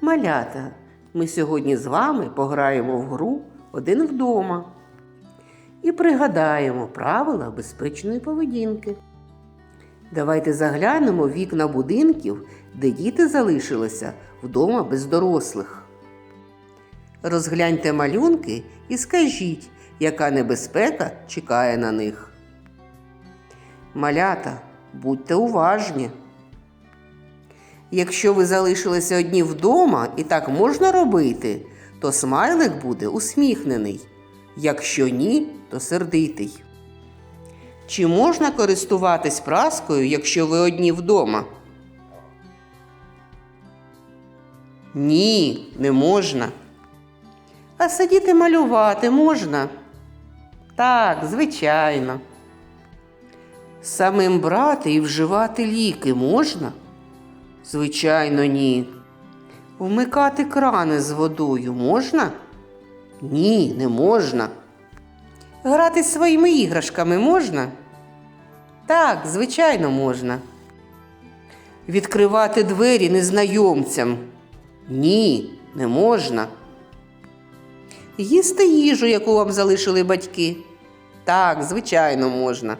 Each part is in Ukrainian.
Малята, ми сьогодні з вами пограємо в гру один вдома і пригадаємо правила безпечної поведінки. Давайте заглянемо вікна будинків, де діти залишилися вдома без дорослих. Розгляньте малюнки і скажіть, яка небезпека чекає на них. Малята, будьте уважні. Якщо ви залишилися одні вдома і так можна робити, то смайлик буде усміхнений. Якщо ні, то сердитий. Чи можна користуватись праскою, якщо ви одні вдома? Ні, не можна. А сидіти малювати можна? Так, звичайно. Самим брати і вживати ліки можна? Звичайно, ні. Вмикати крани з водою можна? Ні, не можна. Грати своїми іграшками можна? Так, звичайно, можна. Відкривати двері незнайомцям? Ні, не можна. Їсти їжу, яку вам залишили батьки? Так, звичайно, можна.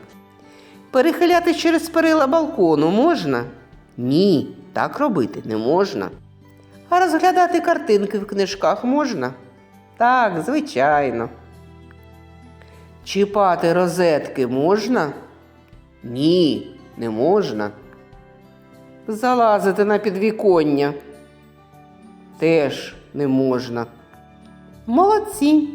Перехиляти через перила балкону можна? Ні, так робити не можна. А розглядати картинки в книжках можна? Так, звичайно. Чіпати розетки можна? Ні, не можна. Залазити на підвіконня теж не можна. Молодці.